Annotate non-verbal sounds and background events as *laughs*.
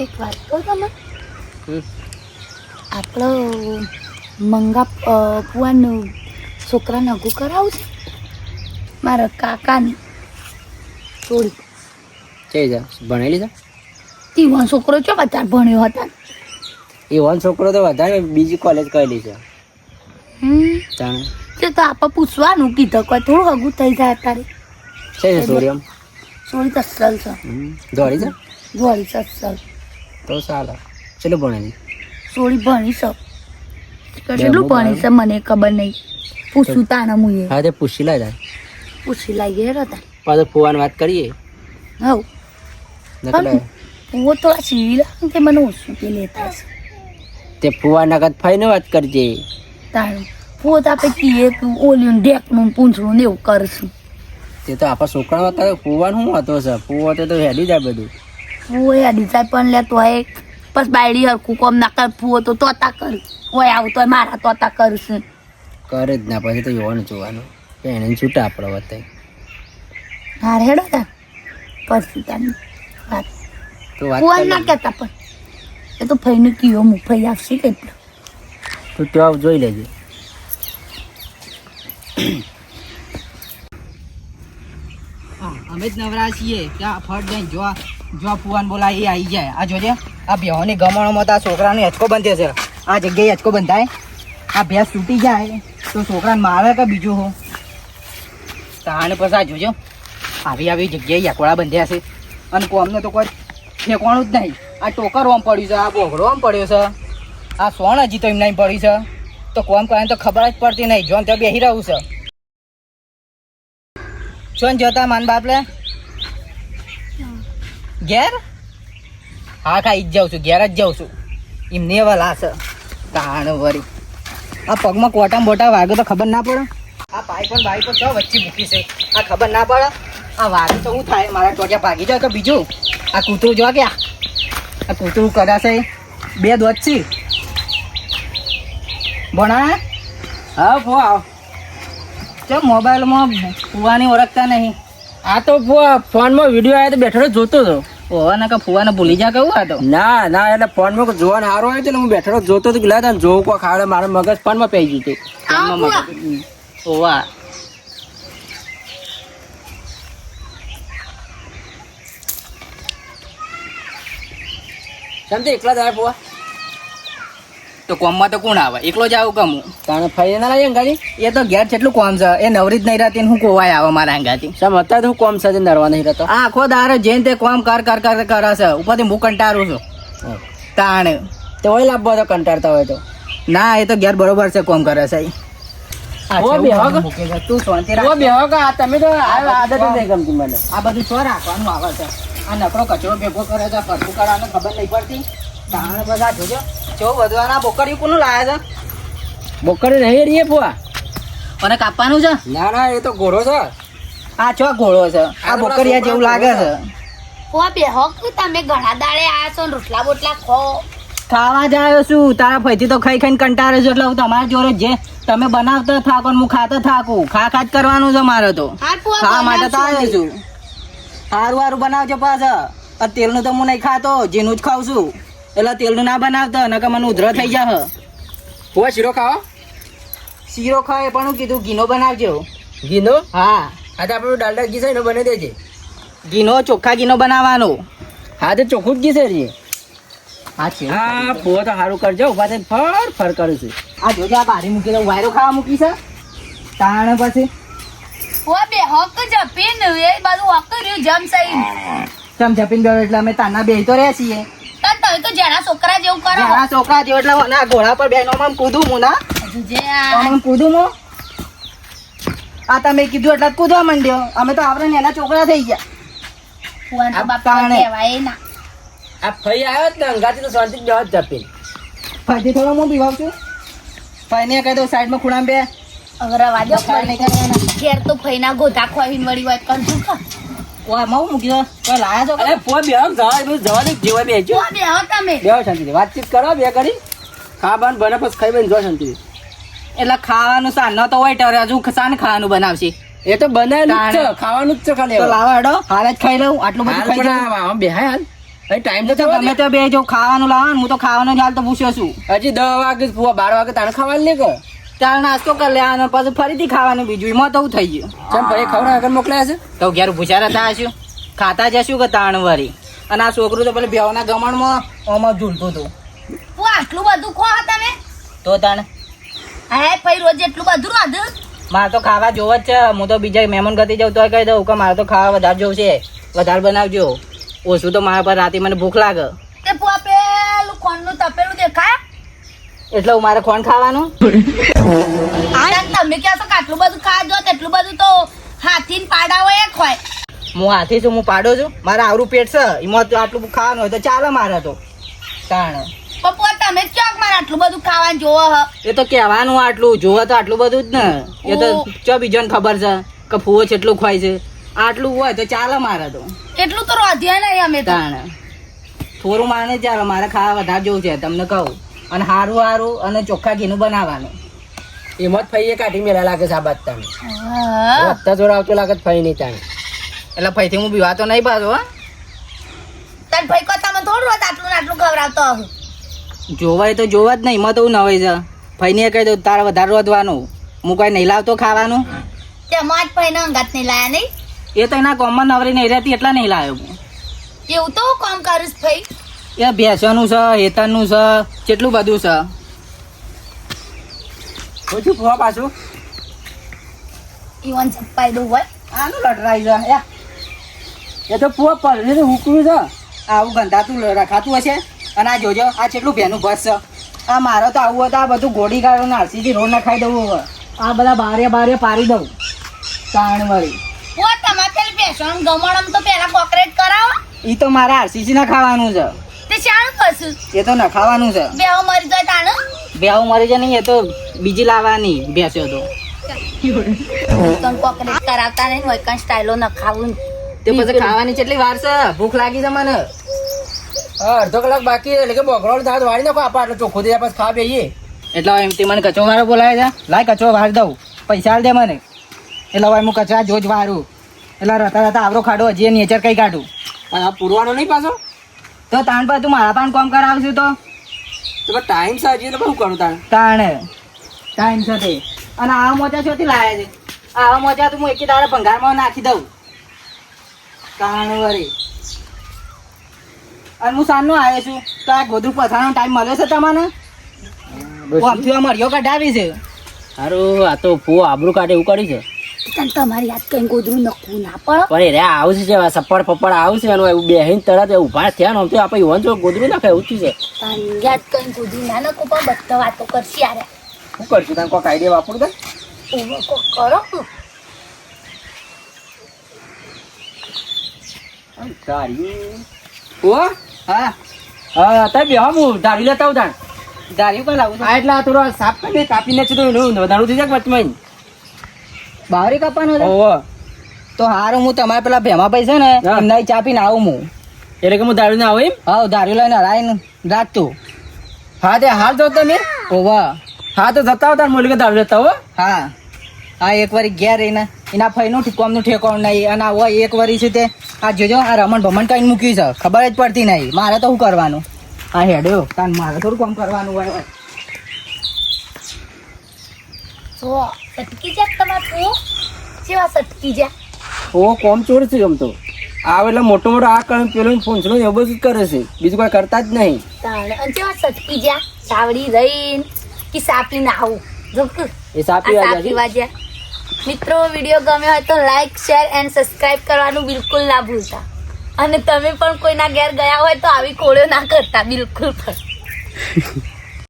એક વાત કહો તમે. આપણો મંગા અ, છોકરાને અઘું કરાવું છે? મારા કાકાની. છોડી. છે? જા ભણેલી છે? તીવાનો છોકરો છો વધારે ભણ્યો હતા. એ વન છોકરો તો વધારે બીજી કોલેજ કરેલી છે. હમ. જાણે. તે તો આપણે પૂછવાનું કીધું કોઈ થોડું અઘું થઈ જાય અત્યારે. છે ને સોરી સોળી તસ્સલ છે. દોડી છે? ધોળી તસ્સલ તો ચાલે ચલો ભણેલી સોળી ભણી છે કેટલું ભણી છે મને ખબર નહીં. પૂછું તાના મુએ. હા તે પૂછી લે જાય પૂછી લાગી હેરો તા પાછો ફુવાન વાત કરીએ? હવ. નકલે હું તો આ સિવિલ તે મને ઓછું કે લેતા છે તે ફુવા નગદ ફાઈને વાત કરજે. તારું તો આપણે કીએ તું ઓલ્યું ડેકનું પૂંછડું ને એવું કરશું તે તો આપણા છોકરા કરે ફુવાનું શું હતો છે ફુવા તો હેડી જાય બધું. એ અઢીસાય પણ લેતો હોય બસ બાયડી હરખું કોમ ના કર ફૂવો તો તોતા કર. હોય આવું તો મારા તોતા કરશે કરે જ ના પછી તો જોવાનું જોવાનું. એને છૂટા આપણે વતે હાર હેડો તા. પછી તાની વાત. તો વાત ફૂવા ના. કહેતા પણ. એ તો ફઈને કીયો મુ ફઈ આવશે કેટલું તો ત્યાં જોઈ લેજે. અમે જ નવરા છીએ. ત્યાં ફટ જઈને જો જો ફુવાન બોલા એ આવી જાય. આ જોજે, આ ભેહોની ગમણોમાં તો આ છોકરાને હેચકો બંધે છે. આ જગ્યાએ હેચકો બંધાય. આ ભેંસ તૂટી જાય, તો છોકરાને મારે કે બીજું હો? તાણે પછી આ જોજો, આવી આવી જગ્યાએ યાકોડા બંધ્યા છે. અને કોમને તો કોઈ ઠેકવાનું જ નહીં. આ ટોકર ઓમ પડ્યું છે, આ બોઘડો આમ પડ્યો છે. આ સોણ હજી તો એમ નહીં પડ્યું છે. તો કોમ કરે તો ખબર જ પડતી નહીં. જોન તો બેસી રહ્યું છે. જોન જોતા માન બાપલે ઘેર? હા ખાઈ જ જાઉં છું, ઘેર જ જાઉં છું. એમને એવા લાશે તાણ વરી આ પગમાં કોટા બોટા વાગે તો ખબર ના પડે. આ ભાઈ પણ ભાઈ પણ ક્યાં વચ્ચે મૂકી છે. આ ખબર ના પડે. આ વાગે તો શું થાય? મારા ટોટિયા ભાગી જાય કે બીજું? આ કૂતરું જો ગયા? આ કૂતરું કદાશે બે દોચી ભણા હા ફુવા ચમ મોબાઈલમાં ફુવાની ઓળખતા નહીં. આ તો ફોનમાં વીડિયો આવ્યો તો બેઠો જોતો હતો ઓવા ના કે ફુવાને ભૂલી જા કેવું આ તો ના ના એટલે ફોનમાં જોવાનો સારો આવ્યો ને હું બેઠો જોતો હતો કે લા તને જોવું ખાડે મારા મગજ ફોનમાં પઈ ગયું હતું. ઓવા સમજે એકલા જ આવ્યા ફુવા? તો કોમમાં તો કોણ આવે? એકલો જ આવું કમું તાણે ફરી ના લાગે ગાડી એ તો ઘેર જેટલું કોમ છે. એ નવરી જ નહીં રહેતી હું કોવાય આવે મારા અંગાથી. સમ અત્યારે હું કોમ સાથે નરવા નહીં રહેતો. આ આખો દારો જેને તે કોમ કર કર કર કરે છે. ઉપરથી હું કંટાળું છું. તાણ. તો હોય લાભો તો કંટાળતા હોય તો. ના એ તો ઘેર બરોબર છે કોમ કરે છે. આ બેહો કે? તું શાંતિ ઓ રાખ બેહો કે તમે તો આદત જ નહીં ગમતી મને. આ બધું શું રાખવાનું આવે છે? આ નકરો કચરો ભેગો કરે છે ફરતું કરવાનું ખબર નહીં પડતી? તાણ બધા જોજો. જો વધવાના બોકડી કોનું લાયા નહીં ફુવા અને કાપવાનું છે? ના ના એ તો ઘોડો છે. આ છો ઘોડો છે. આ બોકરિયા જેવું લાગે છે. ફુવા બે હોક તમે ઘણા દાડે આયા છો ને રોટલા બોટલા ખો. ખાવા જાય છું. તારા ફઈથી તો ખાઈ ખાઈને કંટાળે છે એટલે હું તમારા જોડે જે તમે બનાવતા થાકો ને હું ખાતા થાકું. ખા ખા કરવાનું છે મારે તો. ખાવા માટે તો. આવ્યો છું. સારું સારું બનાવજો પાછા. તેલનું તો હું નહીં ખાતો જેનું જ ખાઉં છું. એટલે તેલનું ના બનાવતા નકર મને ઉધરો થઈ જાય ફુવા શીરો ખાવા શીરો ખાય પણ હું કીધું ઘીનો બનાવજો ઘીનો? હા. હા તો આપણું ડાલડા ઘી છે એનો બની દેજે. ઘીનો ચોખ્ખા ઘીનો બનાવવાનો. હા તો ચોખ્ખું જ ઘી છે રે હા છે. હા ફુવા તો સારું કરજો ઊભા થઈને ફર ફર કરું છું. આ જોજે આ બારી મૂકી દઉં વાયરો ખાવા મૂકી છે. તાણ પછી. ફુવા બે હોક જપીન એ બાજુ હોક રહ્યું જમ સહી ચમ જપીને ગયો એટલે અમે તાના બે તો રહ્યા છીએ. તમે તો જણા છોકરા જેવું કરો. ઘણા છોકરા જેવું એટલે મને આ ઘોડા પર બેનો માં કૂદું હું ના? જે આમ કૂદું હું. આ તમે કીધું એટલે કૂદવા માંડ્યો. અમે તો આપણે એના છોકરા થઈ ગયા. ફુવાન આ બાપા કહેવાય ના. આ ફઈ આવ્યો જ ને અંગાથી તો શાંતિ જ જવા જ જપી ફરીથી થોડો હું પીવાવ છું ફઈને કહી દઉં સાઈડમાં ખૂણા બે. હવે રવા દો. ઘેર તો ફઈના ગોધા ખોઈને વળી વાત કરજો કા? ઓય મઉ મૂકી દો તો લાયા છો અરે ફુવા બે જવા દે જવા દે જેવા બેસજો ફુવા બે હો તમે. બેહો શાંતિથી. વાતચીત કરો બે કરી. ખાવાનું બને પછી ખાઈ બને જો શાંતિ એટલે ખાવાનું સાન ન તો હોય ત્યારે હજુ સાન ખાવાનું બનાવશે. એ તો બનાવેલું છે ખાવાનું જ છે ખાલી તો. લાવા હેડો. હાલ જ ખાઈ લઉં આટલું બધું ખાઈ લઉં આમ બેહાય હાલ. ટાઈમ તો તો થયો ગમે બે જો ખાવાનું લાવવાનું હું તો ખાવાનું જ હાલ તો પૂછ્યો છું. હજી દસ વાગે બાર વાગે તાણે ખાવાનું નહીં ચાલ નાસ્તો કરી લેવાનો પછી ફરીથી ખાવાનું બીજું. એમાં તો થઈ ગયું. ચમ ભાઈ ખવડા આગળ મોકલ્યા છે? તો ઘેર ભૂસારા હતા હશું ખાતા જશું કે તાણ વરી? અને આ છોકરું તો પેલા બેવના ગમણમાં આમાં ઝૂલતું હતું. તું આટલું બધું ખો તમે? તો તાણ? હે ભાઈ રોજ એટલું બધું રાંધું? મારે તો ખાવા જોવો જ છે. હું તો બીજા મહેમાન ગતિ જાઉં તો કહી દઉં કે મારે તો ખાવા વધારે જોવું છે. વધારે બનાવજો. ઓછું તો મારા પર રાતે મને ભૂખ લાગે. તે પેલું ખોણનું તપેલું દેખાય? એટલે હું મારે કોણ ખાવાનું? તમે કહેશો કે આટલું બધું ખાજો તેટલું બધું તો હાથી પાડા હોય એક ખોય હું હાથી છું હું પાડો છું. મારે આવરું પેટ છે. એમાં તો આટલું ખાવાનું હોય તો ચાલે મારે તો. કારણ પણ તમે કહો મારે આટલું બધું ખાવાનું જોવો હ? એ તો કહેવાનું આટલું જોવો તો આટલું બધું જ ને. એ તો. ચો બીજોને ખબર છે કે ફૂવો કેટલું ખવાય છે. આટલું હોય તો ચાલે મારે તો. એટલું તો રોધ્યા નહીં અમે તાણ. થોડું માને ચાલે મારે ખાવા વધારે જોવું છે તમને કહું. અને સારું હારું અને ચોખ્ખા ઘીનું બનાવવાનું. એમાં જ ફઈએ કાઢી મેળા લાગે છે આ બાદ તમે. રસ્તા જોડે આવતો લાગે ફઈ નહીં તાણે એટલે ફઈથી હું બીવા તો નહીં પાછો હો. તને ભાઈ કો તમે થોડું રોજ આટલું આટલું ખવડાવતો હો જોવાય તો જોવા જ નહીં એમાં તો હું નવાઈ છે ફઈને કહી દઉં તારે વધારે રોધવાનું હું કઈ નહીં લાવતો ખાવાનું. તેમાં જ ભાઈ અંગાત નહીં લાયા નહીં? એ તો એના કોમમાં નવરી નહીં રહેતી એટલા નહીં લાવ્યો હું. એવું તો કોમ કરું કરીશ ભાઈ. એ ભેંસોનું છે હેતરનું છે કેટલું બધું છે? ઓછું ફો પાછું. ઈવન છપ્પાઈ દઉં હોય આનું લટરાઈ છે યા. એ તો ફુવા પડે હુકવું છે. આવું ગંધાતું રખાતું હશે. અને આ જોજો આ કેટલું ભેનું ભસ છે. આ મારો તો આવું હતું આ બધું ગોળી ગાળો નારસીથી રોડ નખાઈ દઉં હવે. આ બધા બારે બારે પારી દઉં. તાણ વળી ઓ તમારે પેલી બેસવાનું ગમણમ તો પેલા કોકરેટ કરાવો. એ તો મારે આરસીસી ના ખાવાનું છે. એ તો નખાવાનું છે. બેહો મરી જાય તાણ? બેહુ મરી જાય નહીં એ તો બીજી લાવવાની બેસ્યો તો. તન કોકરેટ કરાવતા નહીં હોય કઈ સ્ટાઈલો ન ખાવું. તે પછી ખાવાની કેટલી વાર છે ભૂખ લાગી છે મને. હા અડધો કલાક બાકી એટલે કે બોકરોળ દાંત વાળી નાખો આપા એટલે ચોખ્ખું થઈ પછી ખા બેહીએ. એટલે એમ તે મને કચો વાળો બોલાવે છે. લાય કચો વાર દઉં. પૈસા આલ દે મને. એટલે હવે હું કચરા જોજ વારું એટલે રતા રતા આવરો ખાડો હજી નેચર કઈ કાઢું. આ પૂરવાનો નહીં પાછો? તો તાણ પર તું મારા પાન કોમ કરાવશું તો? તો ટાઈમ સાજી એટલે શું કરું તાણે? તાણ. ટાઈમ છે તે. અને આવા મોજા છોથી લાયા છે. આવા મોજા તું હું એકી તારા ભંગારમાં નાખી દઉં. તાણ વળી. અને હું સાંજનો આવ્યો છું. તો આ ગોધરું પથાનો ટાઈમ મળ્યો છે તમને? આમથી આ મળ્યો કઢાવી છે. સારું આ તો ફુવો આબરું કાઢે એવું કરી છે. તન તમારી યાદ કઈ ગોદરું નખવું ના પડે. પણ રે આવશે છે આ સપડ પપડ આવશે એનું એવું બેહીને તરત એ ઊભા થયા ને આમ તો આપણે યુવાન જો ગોદરું નાખે એવું છે. તને યાદ કઈ ગોદરું ના નખું પણ બધા વાતો કરશે યાર. શું કરશું તને કોઈ આઈડિયા વાપરું તને? કરો ઓ હા? હા. તારે બે હું ધારી લેતા આવું તાણ. ધારી કઈ લાવું આ એટલે થોડો સાફ કરીને કાપીને છે તો એનું વધારું થઈ જાય વચમાં બાવરી કાપવાનો છે ઓહો. તો હારું હું તમારે પેલા ભેમા પૈસા છે ને. એમના ચાપીને આવું હું. એટલે કે હું દારૂ ને આવું એમ? હા દારૂ લઈને હરાઈને રાખતું હા તે હાલ જો તમે ઓવા હા તો જતા આવતા મોલી કે દારૂ લેતા હો હા. હા એક વારી ઘેર રહીને એના ફઈનું ઠીકોમનું ઠેકોણ નહીં. અને આવો એક વારી છે તે. આ જોજો આ રમણ ભમણ કઈ મૂક્યું છે. ખબર જ પડતી નહીં. મારે તો શું કરવાનું? હા હેડ્યો. તાન મારે થોડું કામ કરવાનું હોય. જો સટકી જા તમાર તો? જેવા સટકી જા ઓ કોમ ચોર છે આમ તો. આવે એટલે મોટો મોટો આ કરે પેલો ફોન એવું બધું જ કરે છે. બીજું કોઈ કરતા જ નહીં. તાણ અને જેવા સટકી જા સાવડી રહીન કે સાપી ના આવું? જોક એ સાપી વાજ્યા મિત્રો વીડિયો ગમ્યો હોય તો લાઈક શેર એન્ડ સબસ્ક્રાઇબ કરવાનું બિલકુલ ના ભૂલતા. અને તમે પણ કોઈના ઘેર ગયા હોય તો આવી કોળીઓ ના કરતા બિલકુલ પણ. *laughs*